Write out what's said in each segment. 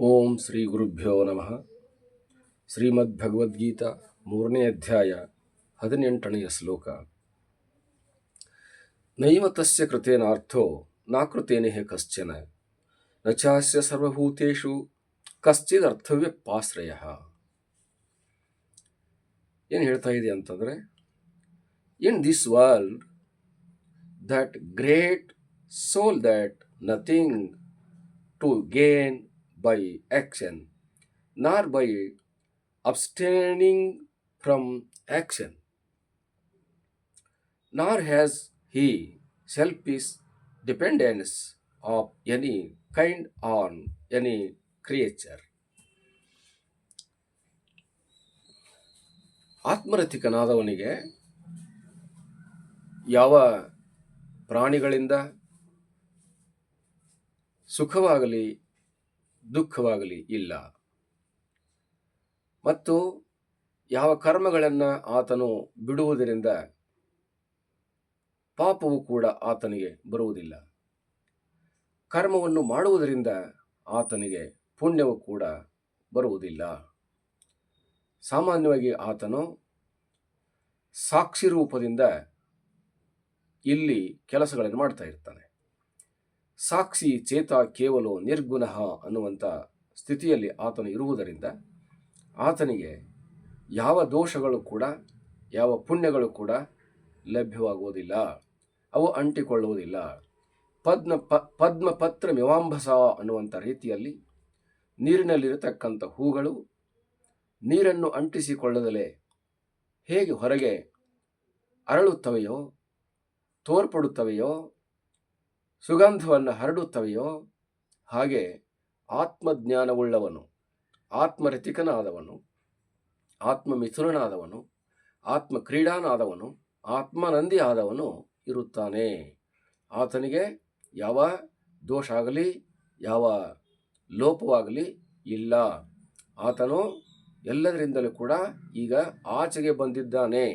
ಓಂ ಶ್ರೀ ಗುರುಭ್ಯೋ ನಮಃ. ಶ್ರೀಮದ್ ಭಗವದ್ಗೀತಾ ಮೂರನೇ ಅಧ್ಯಾಯ ಹದಿನೆಂಟನೆಯ ಶ್ಲೋಕ. ನೈವ ತಸ್ಯ ಕೃತೇನಾರ್ಥೋ ನಾ ಕೃತೇನೆ ಕಶ್ಚನ. ನ ಚಾಸ್ಯ ಸರ್ವಭೂತೇಷು ಕಶ್ಚಿದರ್ಥವ್ಯಪಾಶ್ರಯ. ಏನು ಹೇಳ್ತಾ ಇದೆ ಅಂತಂದರೆ in this world that great soul that nothing to gain by action nor by abstaining from action nor has he selfish dependence of any kind on any creature ಆತ್ಮರಥಿಕನಾದವನಿಗೆ ಯಾವ ಪ್ರಾಣಿಗಳಿಂದ ಸುಖವಾಗಲಿ ದುಃಖವಾಗಲಿ ಇಲ್ಲ. ಮತ್ತು ಯಾವ ಕರ್ಮಗಳನ್ನು ಆತನು ಬಿಡುವುದರಿಂದ ಪಾಪವು ಕೂಡ ಆತನಿಗೆ ಬರುವುದಿಲ್ಲ. ಕರ್ಮವನ್ನು ಮಾಡುವುದರಿಂದ ಆತನಿಗೆ ಪುಣ್ಯವು ಕೂಡ ಬರುವುದಿಲ್ಲ. ಸಾಮಾನ್ಯವಾಗಿ ಆತನು ಸಾಕ್ಷಿ ರೂಪದಿಂದ ಇಲ್ಲಿ ಕೆಲಸಗಳನ್ನು ಮಾಡ್ತಾ ಇರ್ತಾನೆ. ಸಾಕ್ಷಿ ಚೇತ ಕೇವಲ ನಿರ್ಗುಣಃ ಅನ್ನುವಂಥ ಸ್ಥಿತಿಯಲ್ಲಿ ಆತನು ಇರುವುದರಿಂದ ಆತನಿಗೆ ಯಾವ ದೋಷಗಳು ಕೂಡ, ಯಾವ ಪುಣ್ಯಗಳು ಕೂಡ ಲಭ್ಯವಾಗುವುದಿಲ್ಲ. ಅವು ಅಂಟಿಕೊಳ್ಳುವುದಿಲ್ಲ. ಪದ್ಮ ಪ, ಪದ್ಮಪತ್ರ ಮಿವಾಂಬಸ ಅನ್ನುವಂಥ ರೀತಿಯಲ್ಲಿ ನೀರಿನಲ್ಲಿರತಕ್ಕಂಥ ಹೂಗಳು ನೀರನ್ನು ಅಂಟಿಸಿಕೊಳ್ಳದಲೇ ಹೇಗೆ ಹೊರಗೆ ಅರಳುತ್ತವೆಯೋ, ತೋರ್ಪಡುತ್ತವೆಯೋ ಸುಗಂಧವನ್ನು ಹರಡುತ್ತವೆಯೋ ಹಾಗೆ ಆತ್ಮಜ್ಞಾನವುಳ್ಳವನು ಆತ್ಮರತಿಕನಾದವನು ಆತ್ಮಮಿಥುನನಾದವನು ಆತ್ಮ ಕ್ರೀಡಾನಾದವನು ಆತ್ಮನಂದಿ ಆದವನು ಇರುತ್ತಾನೆ. ಆತನಿಗೆ ಯಾವ ದೋಷ ಆಗಲಿ ಯಾವ ಲೋಪವಾಗಲಿ ಇಲ್ಲ. ಆತನು ಎಲ್ಲದರಿಂದಲೂ ಕೂಡ ಈಗ ಆಚೆಗೆ ಬಂದಿದ್ದಾನೆ.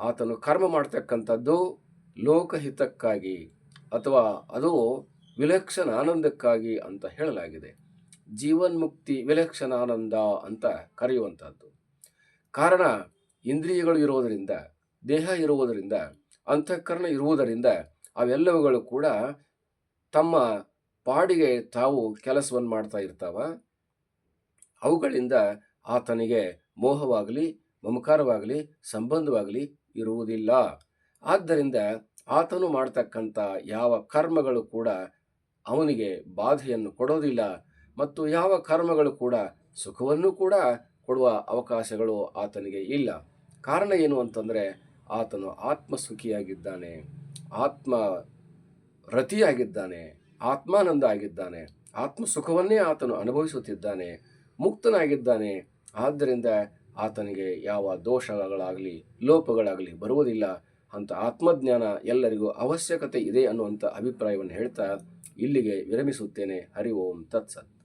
ಆತನು ಕರ್ಮ ಮಾಡ್ತಕ್ಕಂಥದ್ದು ಲೋಕಹಿತಕ್ಕಾಗಿ. ಅಥವಾ ಅದು ವಿಲಕ್ಷಣ ಆನಂದಕ್ಕಾಗಿ ಅಂತ ಹೇಳಲಾಗಿದೆ. ಜೀವನ್ಮುಕ್ತಿ ವಿಲಕ್ಷಣ ಆನಂದ ಅಂತ ಕರೆಯುವಂಥದ್ದು ಕಾರಣ, ಇಂದ್ರಿಯಗಳು ಇರುವುದರಿಂದ, ದೇಹ ಇರುವುದರಿಂದ, ಅಂತಃಕರಣ ಇರುವುದರಿಂದ ಅವೆಲ್ಲವುಗಳು ಕೂಡ ತಮ್ಮ ಪಾಡಿಗೆ ತಾವು ಕೆಲಸವನ್ನು ಮಾಡ್ತಾ ಇರ್ತಾವ. ಅವುಗಳಿಂದ ಆತನಿಗೆ ಮೋಹವಾಗಲಿ, ಮಮಕಾರವಾಗಲಿ, ಸಂಬಂಧವಾಗಲಿ ಇರುವುದಿಲ್ಲ. ಆದ್ದರಿಂದ ಆತನು ಮಾಡತಕ್ಕಂಥ ಯಾವ ಕರ್ಮಗಳು ಕೂಡ ಅವನಿಗೆ ಬಾಧೆಯನ್ನು ಕೊಡೋದಿಲ್ಲ ಮತ್ತು ಯಾವ ಕರ್ಮಗಳು ಕೂಡ ಸುಖವನ್ನು ಕೂಡ ಕೊಡುವ ಅವಕಾಶಗಳು ಆತನಿಗೆ ಇಲ್ಲ. ಕಾರಣ ಏನು ಅಂತಂದರೆ ಆತನು ಆತ್ಮಸುಖಿಯಾಗಿದ್ದಾನೆ ಆತ್ಮ ರತಿಯಾಗಿದ್ದಾನೆ ಆತ್ಮಾನಂದ ಆಗಿದ್ದಾನೆ ಆತ್ಮ ಸುಖವನ್ನೇ ಆತನು ಅನುಭವಿಸುತ್ತಿದ್ದಾನೆ, ಮುಕ್ತನಾಗಿದ್ದಾನೆ. ಆದ್ದರಿಂದ ಆತನಿಗೆ ಯಾವ ದೋಷಗಳಾಗಲಿ, ಲೋಪಗಳಾಗಲಿ ಬರುವುದಿಲ್ಲ. ಅಂತ ಆತ್ಮಜ್ಞಾನ ಎಲ್ಲರಿಗೂ ಅವಶ್ಯಕತೆ ಇದೆ ಅನ್ನುವಂಥ ಅಭಿಪ್ರಾಯವನ್ನು ಹೇಳ್ತಾ ಇಲ್ಲಿಗೆ ವಿರಮಿಸುತ್ತೇನೆ. ಹರಿ ಓಂ. ತತ್ಸತ್.